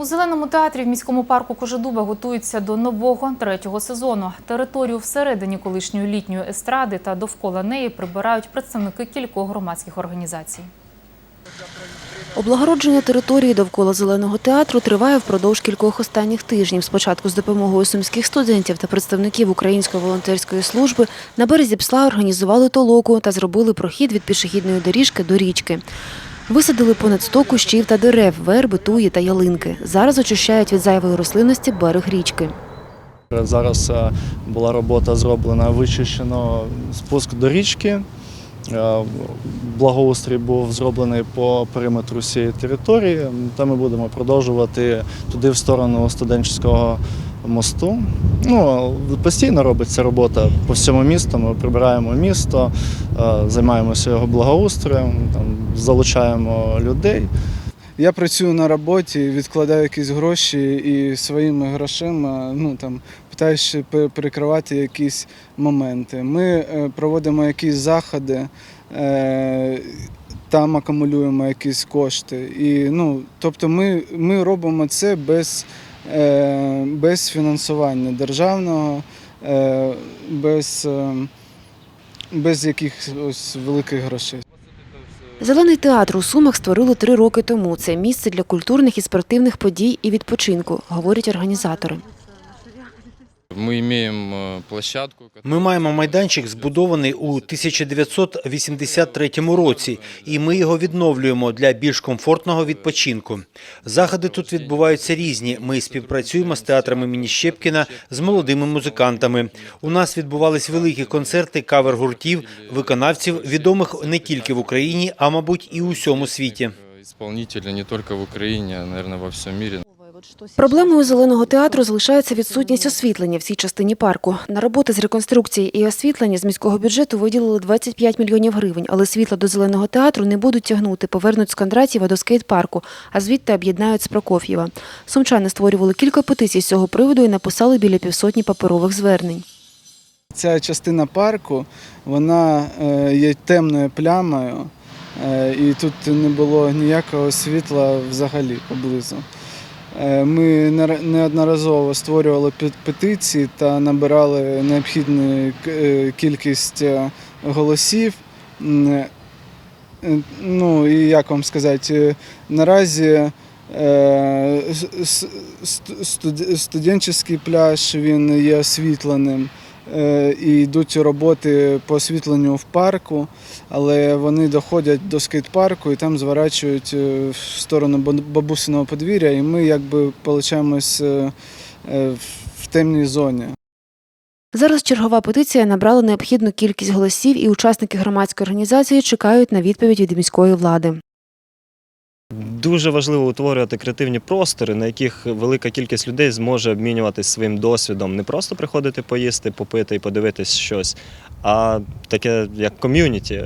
У зеленому театрі в міському парку Кожедуба готуються до нового третього сезону. Територію всередині колишньої літньої естради та довкола неї прибирають представники кількох громадських організацій. Облагородження території довкола зеленого театру триває впродовж кількох останніх тижнів. Спочатку з допомогою сумських студентів та представників Української волонтерської служби на березі псла організували толоку та зробили прохід від пішохідної доріжки до річки. Висадили понад 100 кущів та дерев, верби, туї та ялинки. Зараз очищають від зайвої рослинності берег річки. Зараз е, була робота зроблена, вичищено спуск до річки. Е, Благоустрій був зроблений по периметру цієї території. Та ми будемо продовжувати туди в сторону студентського мосту. Ну, постійно робиться робота по всьому місту. Ми прибираємо місто, е, займаємося його благоустроєм, там, залучаємо людей. Я працюю на роботі, відкладаю якісь гроші і своїми грошима ну, там, питаюся перекривати якісь моменти. Ми е, проводимо якісь заходи, е, там акумулюємо якісь кошти. І, ну, тобто ми, ми робимо це без, е, без фінансування державного, без, без якихось великих грошей. Зелений театр у Сумах створили три роки тому. Це місце для культурних і спортивних подій і відпочинку, говорять організатори. Мы имеем э, площадку, Ми маємо майданчик, збудований у 1983 році, і ми його відновлюємо для більш комфортного відпочинку. Заходи тут відбуваються різні. Ми співпрацюємо з театрами імені Щепкіна, з молодими музикантами. У нас відбувались великі концерти кавер-гуртів, виконавців, відомих не тільки в Україні, а мабуть і у всьому світі. исполнители не только в Украине, а, наверное, во всем мире. Проблемою зеленого театру залишається відсутність освітлення в цій частині парку. На роботи з реконструкції і освітлення з міського бюджету виділили 25 мільйонів гривень, але світла до зеленого театру не будуть тягнути, повернуть з Кондратєва до скейт-парку, а звідти об'єднають з Прокоф'єва. Сумчани створювали кілька петицій з цього приводу і написали біля півсотні паперових звернень. Ця частина парку вона е, є темною плямою, е, і тут не було ніякого світла взагалі поблизу. Е, Ми неодноразово створювали пе- петиції та набирали необхідну е, кількість е, голосів. Ну і як вам сказати, наразі студентський пляж він є освітленим. Е, і йдуть роботи по освітленню в парку, але вони доходять до скейт-парку і там зворачують е, в сторону бабусиного подвір'я, і ми якби получаємось е, в темній зоні. Зараз чергова петиція набрала необхідну кількість голосів, і учасники громадської організації чекають на відповідь від міської влади. Дуже важливо утворювати креативні простори, на яких велика кількість людей зможе обмінюватися своїм досвідом, не просто приходити поїсти, попити і подивитись щось, а таке як ком'юніті.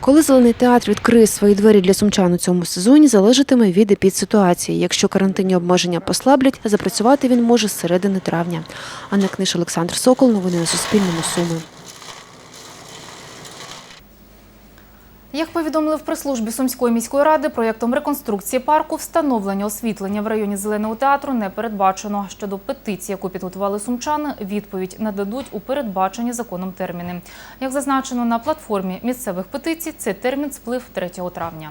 Коли зелений театр відкриє свої двері для сумчан у цьому сезоні, залежатиме від епідситуації. Якщо карантинні обмеження послаблять, запрацювати він може з середини травня. Анна Книж, Олександр Сокол. Новини на Суспільному. Суми. Як повідомили в прес-службі Сумської міської ради, проєктом реконструкції парку встановлення освітлення в районі зеленого театру не передбачено. Щодо петиції, яку підготували сумчани, відповідь нададуть у передбачені законом терміни. Як зазначено на платформі місцевих петицій, цей термін сплив 3 травня.